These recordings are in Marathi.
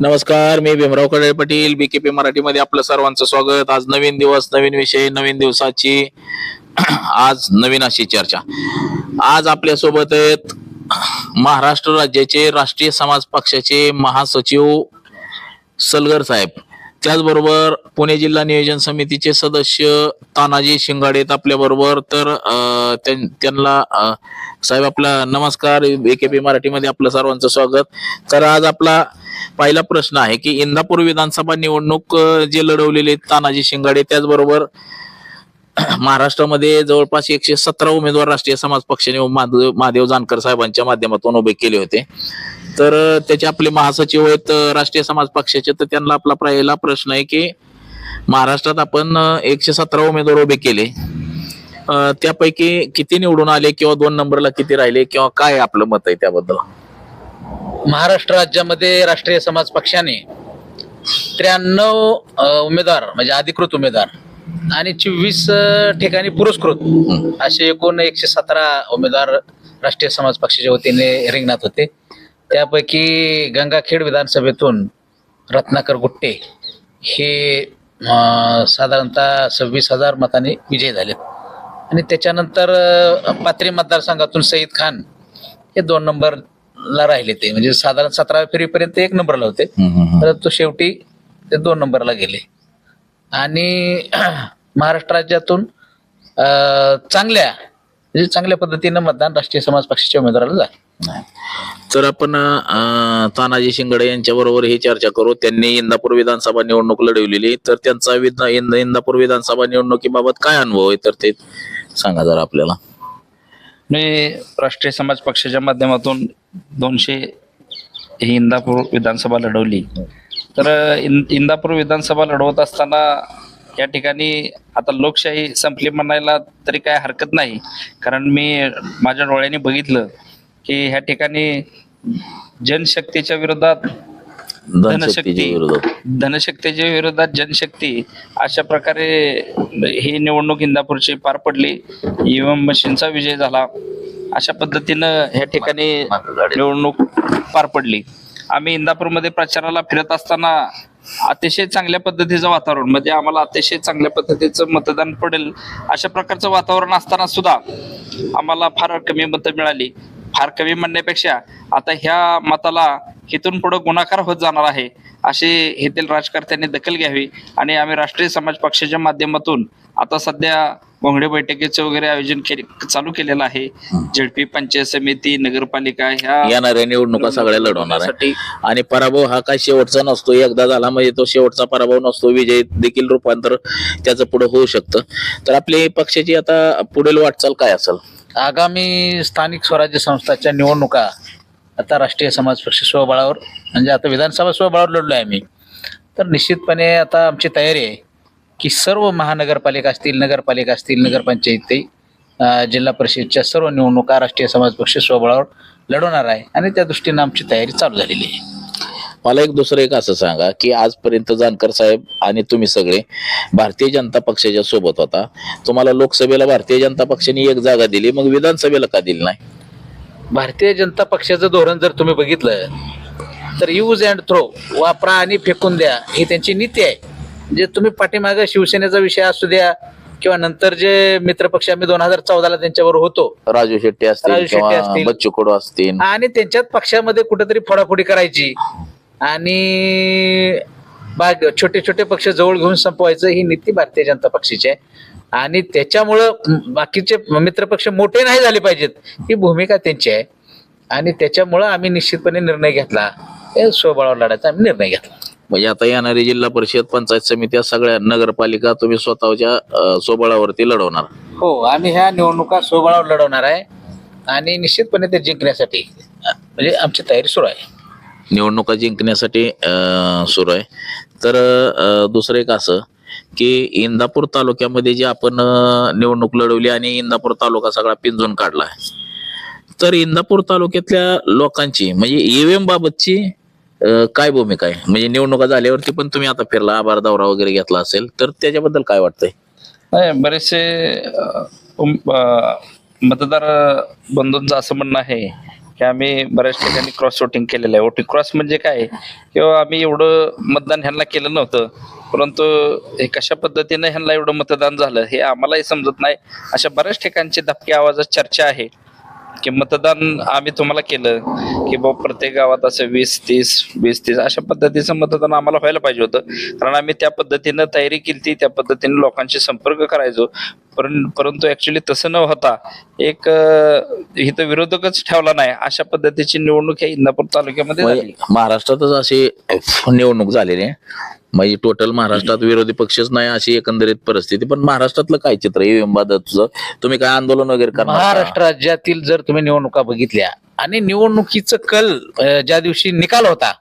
नमस्कार मी भीमरावकडे पाटील बीकेपी मराठीमध्ये आपलं सर्वांचं स्वागत. आज नवीन दिवस नवीन विषय नवीन दिवसाची आज नवीन अशी चर्चा. आज आपल्यासोबत आहेत महाराष्ट्र राज्याचे राष्ट्रीय समाज पक्षाचे महासचिव सलगर साहेब. त्याचबरोबर पुणे जिल्हा नियोजन समितीचे सदस्य तानाजी शिंगाडेत आपल्या बरोबर तर अं, त्यांना साहेब आपला नमस्कार. एकेपी मराठीमध्ये आपलं सर्वांचं स्वागत. तर आज आपला पहिला प्रश्न आहे की इंदापूर विधानसभा निवडणूक जे लढवलेले आहेत तानाजी शिंगाडे त्याचबरोबर महाराष्ट्रामध्ये जवळपास एकशे सतरा उमेदवार राष्ट्रीय समाज पक्षाने महादेव जानकर साहेबांच्या माध्यमातून उभे केले होते. तर त्याचे आपले महासचिव आहेत राष्ट्रीय समाज पक्षाचे तर त्यांना आपला पहिला प्रश्न आहे की महाराष्ट्रात आपण एकशे सतरा उमेदवार उभे केले. त्यापैकी किती निवडून आले किंवा दोन नंबरला किती राहिले किंवा काय आपलं मत आहे त्याबद्दल? महाराष्ट्र राज्यामध्ये राष्ट्रीय समाज पक्षाने त्र्याण्णव उमेदवार म्हणजे अधिकृत उमेदवार आणि चोवीस ठिकाणी पुरस्कृत असे एकूण एकशे सतरा उमेदवार राष्ट्रीय समाज पक्षाच्या वतीने रिंगणात होते. त्यापैकी गंगाखेड विधानसभेतून रत्नाकर गुट्टे हे साधारणतः सव्वीस हजार मताने विजयी झालेत. आणि त्याच्यानंतर अ, पाथरी मतदारसंघातून सईद खान हे दोन नंबरला राहिले ते. म्हणजे साधारण सतरा फेरीपर्यंत एक नंबरला होते. परंतु शेवटी ते दोन नंबरला गेले. आणि महाराष्ट्र राज्यातून चांगल्या म्हणजे चांगल्या पद्धतीनं मतदान राष्ट्रीय समाज पक्षाच्या उमेदवाराला झालं. तर आपण अं, तानाजी शिंगडे यांच्याबरोबर ही चर्चा करू. त्यांनी इंदापूर विधानसभा निवडणूक लढवलेली. तर त्यांचा विधा- इंद- इंदापूर विधानसभा निवडणुकीबाबत काय अनुभव आहे? तर ते सांगा जरा आपल्याला. मी राष्ट्रीय समाज पक्षाच्या माध्यमातून दोनशे ही इंदापूर विधानसभा लढवली. तर इन इंदापूर विधानसभा लढवत असताना या ठिकाणी आता लोकशाही संपली म्हणायला तरी काय हरकत नाही. कारण मी माझ्या डोळ्याने बघितलं. की ह्या ठिकाणी जनशक्तीच्या विरोधात धनशक्तीच्या विरोधात. धनशक्तीच्या विरोधात जनशक्ती अशा प्रकारे ही निवडणूक इंदापूरची पार पडली. ईव्हीएम मशीनचा विजय झाला. अशा पद्धतीनं ह्या ठिकाणी निवडणूक पार पडली. आम्ही इंदापूरमध्ये प्रचाराला फिरत असताना अतिशय चांगल्या पद्धतीचं वातावरण म्हणजे आम्हाला अतिशय चांगल्या पद्धतीचं मतदान पडेल अशा प्रकारचं वातावरण असताना सुद्धा आम्हाला फार कमी मतं मिळाली. फार कमी म्हणण्यापेक्षा आता ह्या मताला इथून पुढे गुणाकार होत जाणार आहे असे येथील राजकर्त्यांनी दखल घ्यावी. आणि आम्ही राष्ट्रीय समाज पक्षाच्या माध्यमातून आता सध्या घोंगडे बैठकीचं वगैरे आयोजन केले चालू केलेलं आहे. झेडपी पंचायत समिती नगरपालिका ह्या येणाऱ्या निवडणुका सगळ्या लढवणार आहे. आणि पराभव हा काय शेवटचा नसतो. एकदा झाला म्हणजे तो शेवटचा पराभव नसतो. विजय देखील रूपांतर त्याचं पुढे होऊ शकतं. तर आपली पक्षाची आता पुढील वाटचाल काय असेल? आगामी स्थानिक स्वराज्य संस्थाच्या निवडणुका आता राष्ट्रीय समाज पक्ष स्वबळावर म्हणजे आता विधानसभा स्वबळावर लढलो आहे आम्ही. तर निश्चितपणे आता आमची तयारी आहे की सर्व महानगरपालिका असतील नगरपालिका असतील नगरपंचायती जिल्हा परिषदच्या सर्व निवडणुका राष्ट्रीय समाज पक्ष स्वबळावर लढवणार आहे. आणि त्या दृष्टीनं आमची तयारी चालू झालेली आहे. मला एक दुसरं एक असं सांगा की आजपर्यंत जानकर साहेब आणि तुम्ही सगळे भारतीय जनता पक्षाच्या सोबत होता. तुम्हाला लोकसभेला भारतीय जनता पक्षाने एक जागा दिली मग विधानसभेला का दिली नाही? भारतीय जनता पक्षाचं धोरण जर तुम्ही बघितलं तर यूज अँड थ्रो वापरा आणि फेकून द्या ही त्यांची नीती आहे. म्हणजे तुम्ही पाठीमागं शिवसेनेचा विषय असू द्या किंवा नंतर जे मित्रपक्ष आम्ही दोन हजार चौदाला त्यांच्यावर होतो राजू शेट्टी असतील. बच्चू कडू असतील. आणि त्यांच्यात पक्षामध्ये कुठेतरी फोडाफोडी करायची आणि बाग छोटे छोटे पक्ष जवळ घेऊन संपवायचं ही नीती भारतीय जनता पक्षाची आहे. आणि त्याच्यामुळं बाकीचे मित्रपक्ष मोठे नाही झाले पाहिजेत ही भूमिका त्यांची आहे. आणि त्याच्यामुळं आम्ही निश्चितपणे निर्णय घेतला. स्वबळावर लढायचा आम्ही निर्णय घेतला. म्हणजे आता येणारी जिल्हा परिषद पंचायत समिती या सगळ्या नगरपालिका तुम्ही स्वतःच्या स्वबळावरती लढवणार. हो आम्ही ह्या निवडणुका स्वबळावर लढवणार आहे. आणि निश्चितपणे ते जिंकण्यासाठी म्हणजे आमची तयारी सुरू आहे. निवडणुका जिंकण्यासाठी सुरू आहे. तर दुसरं एक असं की इंदापूर तालुक्यामध्ये जे आपण निवडणूक लढवली आणि इंदापूर तालुका सगळा पिंजून काढला तर इंदापूर तालुक्यातल्या लोकांची म्हणजे ईव्हीएम बाबतची काय भूमिका आहे? म्हणजे निवडणुका झाल्यावरती पण तुम्ही आता फिरला आभार दौरा वगैरे घेतला असेल तर त्याच्याबद्दल काय वाटतंय? नाही बरेचसे मतदार बंधूंचं असं म्हणणं आहे की आम्ही बऱ्याच ठिकाणी क्रॉस वोटिंग केलेलं आहे. वोटिंग क्रॉस म्हणजे काय किंवा आम्ही एवढं मतदान ह्यांना केलं नव्हतं परंतु हे कशा पद्धतीनं ह्यांना एवढं मतदान झालं हे आम्हालाही समजत नाही. अशा बऱ्याच ठिकाणची धपक्या आवाजात चर्चा आहे. की मतदान आम्ही तुम्हाला केलं की बाबा प्रत्येक गावात असं वीस तीस वीस तीस अशा पद्धतीचं मतदान आम्हाला व्हायला पाहिजे होतं. कारण आम्ही त्या पद्धतीनं तयारी केली त्या पद्धतीने लोकांशी संपर्क करायचो. परं परंतु ऍक्च्युली तसं न होता एक इथं विरोधकच ठेवला नाही. अशा पद्धतीची निवडणूक या इंदापूर तालुक्यामध्ये झाली. महाराष्ट्रातच अशी निवडणूक झालेली आहे. म्हणजे टोटल महाराष्ट्रात विरोधी पक्षच नाही अशी एकंदरीत परिस्थिती. पण महाराष्ट्रातलं काय चित्र ईव्हीएम तुम्ही काय आंदोलन वगैरे करणार महाराष्ट्र राज्यातील जर तुम्ही निवडणुका बघितल्या आणि निवडणुकीचं कल ज्या दिवशी निकाल होता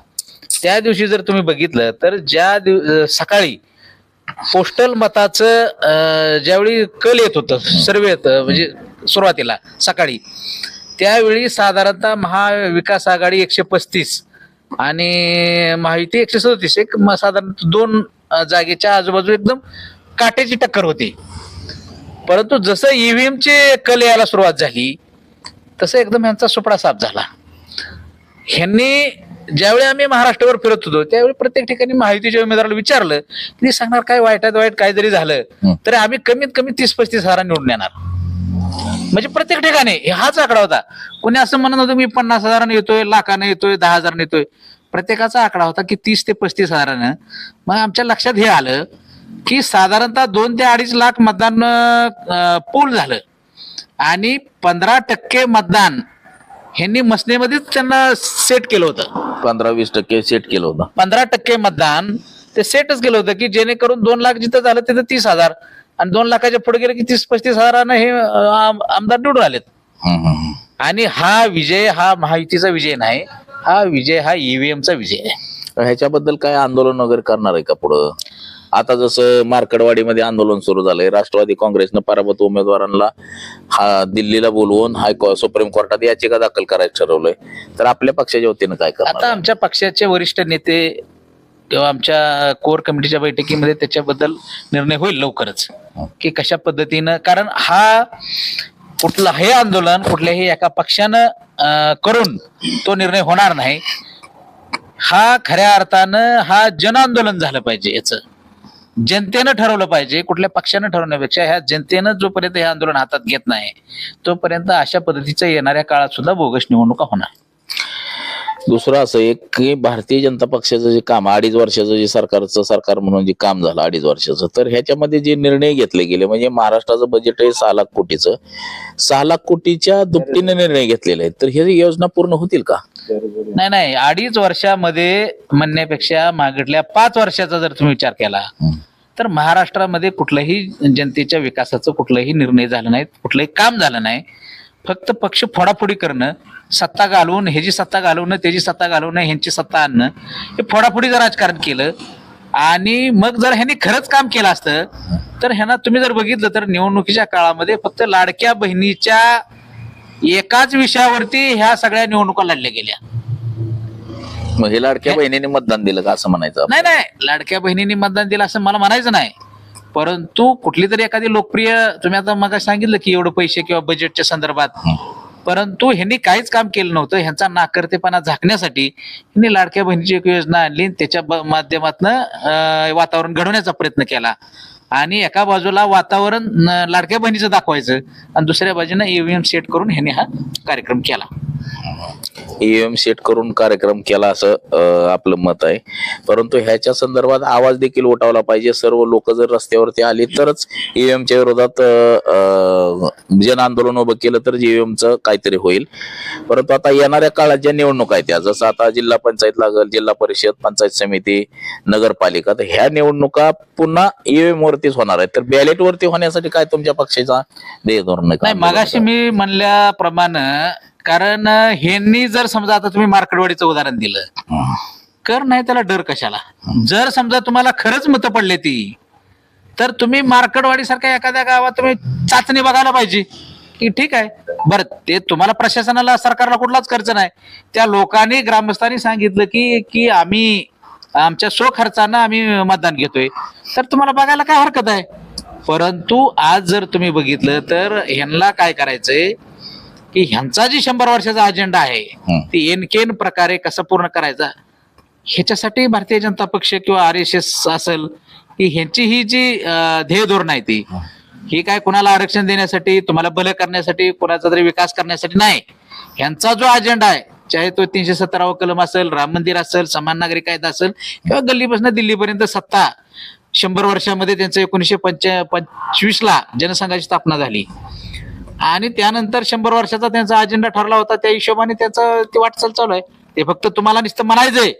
त्या दिवशी जर तुम्ही बघितलं तर ज्या दिव सकाळी पोस्टल मताचं ज्यावेळी कल येत होतं सर्वे येत म्हणजे सुरुवातीला सकाळी त्यावेळी साधारणतः महाविकास आघाडी एकशे पस्तीस आणि महायुती एकशे सदतीस एक साधारण दोन जागेच्या आजूबाजू एकदम काटेची टक्कर होती. परंतु जसं ईव्हीएम चे कल यायला सुरुवात झाली तसं एकदम यांचा सुपडा साफ झाला. ह्यांनी ज्यावेळी आम्ही महाराष्ट्रावर फिरत होतो त्यावेळी प्रत्येक ठिकाणी माहितीच्या उमेदवाराला विचारलं की सांगणार काय वाईटात वाईट काय जरी झालं. तरी आम्ही कमीत कमी तीस पस्तीस हजार निवडून येणार म्हणजे प्रत्येक ठिकाणी हाच आकडा होता. कोणी असं म्हणत होतं मी पन्नास हजारानं येतोय लाखानं येतोय दहा हजारानं येतोय. प्रत्येकाचा आकडा होता की तीस ते पस्तीस हजारानं. मग आमच्या लक्षात हे आलं की साधारणतः दोन ते अडीच लाख मतदान पोल झालं. आणि पंधरा टक्के मतदान ह्यांनी मसनेमध्येच त्यांना सेट केलं होतं. पंधरा वीस टक्के सेट केलं होतं. पंधरा टक्के मतदान ते सेटच केलं होतं की जेणेकरून दोन लाख जिथं झालं तिथं तीस हजार. आणि दोन लाखाच्या पुढे गेले की तीस पस्तीस हजारानं हे आम- आमदार निवडून आलेत. हम्म. आणि हा विजय हा महायुतीचा विजय नाही हा विजय हा ईव्हीएमचा विजय आहे. ह्याच्याबद्दल काय आंदोलन वगैरे करणार आहे का पुढं? आता जसं मार्कडवाडीमध्ये आंदोलन सुरू झालंय राष्ट्रवादी काँग्रेसनं पराभूत उमेदवारांना हा दिल्लीला बोलवून हाय सुप्रीम कोर्टात याचिका दाखल करायचं ठरवलंय. तर आपल्या पक्षाच्या वतीनं काय आता करणार आमच्या पक्षाचे वरिष्ठ नेते किंवा आमच्या कोर कमिटीच्या बैठकीमध्ये त्याच्याबद्दल निर्णय होईल लवकरच. की कशा पद्धतीनं कारण हा कुठला हे आंदोलन कुठल्याही एका पक्षानं करून तो निर्णय होणार नाही. हा खऱ्या अर्थानं हा जन आंदोलन झालं पाहिजे याचं. जनतेनं ठरवलं पाहिजे कुठल्या पक्षानं ठरवण्यापेक्षा ह्या जनतेनं जोपर्यंत हे आंदोलन हातात घेत नाही तोपर्यंत अशा पद्धतीचं येणाऱ्या काळात सुद्धा बोगस निवडणुका होणार. दुसरं असं एक की भारतीय जनता पक्षाचं जे काम अडीच वर्षाचं जे सरकारचं सरकार म्हणून जे काम झालं अडीच वर्षाचं तर ह्याच्यामध्ये जे निर्णय घेतले गेले म्हणजे महाराष्ट्राचं बजेट आहे सहा लाख कोटीचं. सहा लाख कोटीच्या दुपटीने निर्णय घेतलेले आहेत. तर हे योजना पूर्ण होतील का? नाही नाही. अडीच वर्षामध्ये म्हणण्यापेक्षा मागडल्या पाच वर्षाचा जर तुम्ही विचार केला. तर महाराष्ट्रामध्ये कुठल्याही जनतेच्या विकासाचं कुठलाही निर्णय झाला नाही कुठलंही काम झालं नाही. फक्त पक्ष फोडाफोडी करणं सत्ता घालवून ह्याची सत्ता घालवणं त्याची सत्ता घालवणं ह्यांची सत्ता आणणं हे फोडाफोडीचं राजकारण केलं आणि मग जर ह्यांनी खरंच काम केलं असतं तर ह्यांना तुम्ही जर बघितलं तर निवडणुकीच्या काळामध्ये फक्त लाडक्या बहिणीच्या एकाच विषयावरती ह्या सगळ्या निवडणुका लढल्या गेल्या. मग हे लाडक्या बहिणीने मतदान दिलं का असं म्हणायचं? नाही नाही लाडक्या बहिणींनी मतदान दिलं असं मला म्हणायचं नाही. परंतु कुठली तरी एखादी लोकप्रिय तुम्ही आता मग सांगितलं की एवढं पैसे किंवा बजेटच्या संदर्भात. परंतु ह्यांनी काहीच काम केलं नव्हतं. ह्यांचा नाकर्तेपणा झाकण्यासाठी ह्यांनी लाडक्या बहिणीची एक योजना आणली आणि त्याच्या माध्यमातनं वातावरण घडवण्याचा प्रयत्न केला. आणि एका बाजूला वातावरण लाडक्या बहिणीचं दाखवायचं आणि दुसऱ्या बाजूने ईव्हीएम सेट करून ह्यांनी हा कार्यक्रम केला. ईव्हीएम सेट करून कार्यक्रम केला असं आपलं मत आहे. परंतु ह्याच्या संदर्भात आवाज देखील उठावला पाहिजे. सर्व लोक जर रस्त्यावरती आली तरच ईव्हीएमच्या विरोधात जन आंदोलन उभं केलं तर ईव्हीएमचं काहीतरी होईल. परंतु आता येणाऱ्या काळात ज्या निवडणुका आहेत त्या जसं आता जिल्हा पंचायत लागल जिल्हा परिषद पंचायत समिती नगरपालिका तर ह्या निवडणुका पुन्हा ईव्हीएम वरतीच होणार आहेत. तर बॅलेट वरती होण्यासाठी काय तुमच्या पक्षाचा ध्येय धोरण आहे? नाही मी म्हणल्याप्रमाणे कारण अं, ह्यांनी जर समजा आता तुम्ही मार्कडवाडीचं उदाहरण दिलं. कर नाही त्याला डर कशाला? जर समजा तुम्हाला खरंच मतं पडले ती तर तुम्ही मार्कडवाडी सारख्या एखाद्या गावात तुम्ही चाचणी बघायला पाहिजे. की ठीक आहे. बरं ते तुम्हाला प्रशासनाला सरकारला कुठलाच खर्च नाही. त्या लोकांनी ग्रामस्थांनी सांगितलं की की आम्ही आमच्या स्वखर्चानं आम्ही मतदान घेतोय. तर तुम्हाला बघायला काय हरकत आहे? परंतु आज जर तुम्ही बघितलं तर ह्यांना काय करायचंय? की ह्यांचा जी शंभर वर्षाचा अजेंडा आहे. ती एनकेन प्रकारे कसा पूर्ण करायचा? ह्याच्यासाठी भारतीय जनता पक्ष किंवा आर एस एस असेल की ह्यांची ही जी ध्येय धोरण आहे ती ही. काय कुणाला आरक्षण देण्यासाठी तुम्हाला भलं करण्यासाठी कुणाचा तरी विकास करण्यासाठी नाही. ह्यांचा जो अजेंडा आहे चाहे तो तीनशे सत्तरावा कलम असेल राम मंदिर असेल समान नागरिक कायदा असेल किंवा गल्लीपासून दिल्लीपर्यंत सत्ता शंभर वर्षामध्ये त्यांचं एकोणीसशे पंचा पंचवीस ला जनसंघाची स्थापना झाली. आणि त्यानंतर शंभर वर्षाचा त्यांचा अजेंडा ठरला होता त्या हिशोबाने त्याचं ती वाटचाल चालू आहे. ते फक्त तुम्हाला नुसतं म्हणायचंय.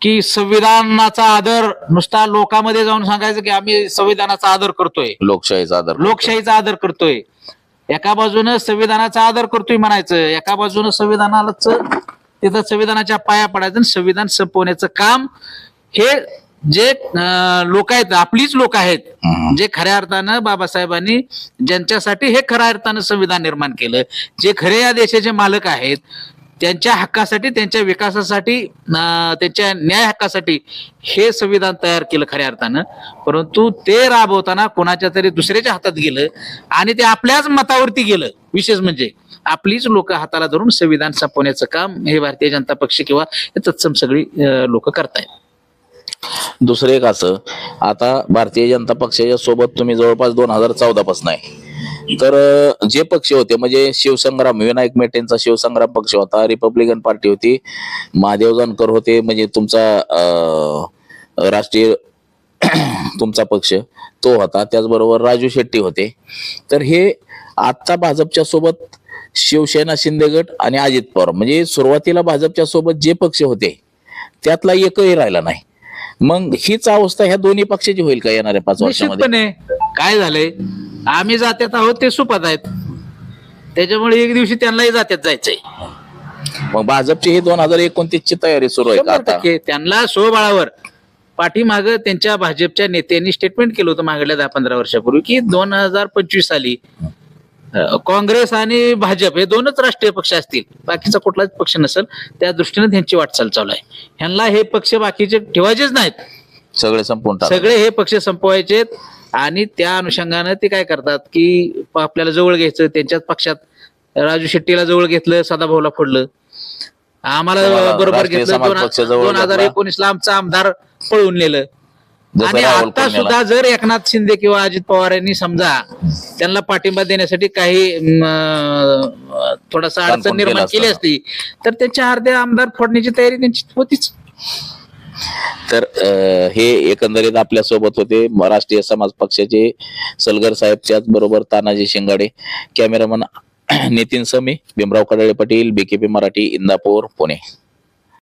की संविधानाचा आदर नुसता लोकांमध्ये जाऊन सांगायचं की आम्ही संविधानाचा आदर करतोय. लोकशाहीचा आदर लोकशाहीचा आदर करतोय. एका बाजूनं संविधानाचा आदर करतोय म्हणायचं एका बाजूनं संविधानालाच तिथं संविधानाच्या पाया पडायचं आणि संविधान संपवण्याचं काम हे जे लोक आहेत आपलीच लोक आहेत. जे खऱ्या अर्थानं बाबासाहेबांनी ज्यांच्यासाठी हे खऱ्या अर्थानं संविधान निर्माण केलं जे खरे या देशाचे मालक आहेत त्यांच्या हक्कासाठी त्यांच्या विकासासाठी त्यांच्या न्याय हक्कासाठी हे संविधान तयार केलं खऱ्या अर्थानं. परंतु ते राबवताना कोणाच्या तरी दुसऱ्याच्या हातात गेलं आणि ते आपल्याच मतावरती गेलं. विशेष म्हणजे आपलीच लोक हाताला धरून संविधान संपवण्याचं काम हे भारतीय जनता पक्ष किंवा तत्सम सगळी लोक करतायत. दुसरं एक असं आता भारतीय जनता पक्षाच्या सोबत तुम्ही जवळपास दोन हजार चौदा पासून आहे. तर जे पक्ष होते म्हणजे शिवसंग्राम विनायक मेटेंचा शिवसंग्राम पक्ष होता रिपब्लिकन पार्टी होती महादेव जानकर होते म्हणजे तुमचा राष्ट्रीय तुमचा पक्ष तो होता त्याचबरोबर राजू शेट्टी होते. तर हे आत्ता भाजपच्या सोबत शिवसेना शिंदे गट आणि अजित पवार म्हणजे सुरुवातीला भाजपच्या सोबत जे पक्ष होते त्यातला एकही राहिला नाही. मग हीच अवस्था ह्या दोन्ही पक्षाची होईल का येणाऱ्या पाच वर्षामध्ये? काय झालंय? आम्ही जात्यात आहोत ते सुपात आहेत. त्याच्यामुळे एक दिवशी त्यांनाही जात्यात जायचंय. मग भाजपची ही दोन हजार एकोणतीस ची तयारी सुरू आहे का आता? त्यांना स्वबळावर पाठीमाग त्यांच्या भाजपच्या नेत्यांनी स्टेटमेंट केलं होतं मागल्या दहा पंधरा वर्षापूर्वी की दोन हजार पंचवीस साली काँग्रेस आणि भाजप हे दोनच राष्ट्रीय पक्ष असतील. बाकीचा कुठलाच पक्ष नसेल त्या दृष्टीने त्यांची वाटचाल चालू आहे. ह्यांना हे पक्ष बाकीचे ठेवायचेच नाहीत. सगळे टाक सगळे हे पक्ष संपवायचे आणि त्या अनुषंगानं ते काय करतात की आपल्याला जवळ घ्यायचं त्यांच्याच पक्षात राजू शेट्टीला जवळ घेतलं सदाभाऊला फोडलं. आम्हाला बरोबर घेतलं दोन हजार घेतला. एकोणीस ला आमचा आमदार पळून नेलं. आणि आता. सुद्धा जर एकनाथ शिंदे किंवा अजित पवार यांनी समजा त्यांना पाठिंबा देण्यासाठी काही थोडासा अडचण केलं निर्माण असतं. केली असती तर त्यांच्या अर्धे आमदार फोडण्याची तयारी त्यांची होतीच तर हे एकंदरीत आपल्यासोबत होते राष्ट्रीय समाज पक्षाचे सलगर साहेब त्याच बरोबर तानाजी शिंगाडे कॅमेरामन नितीन समे भीमराव कडाळे पाटील बीकेपी मराठी इंदापूर पुणे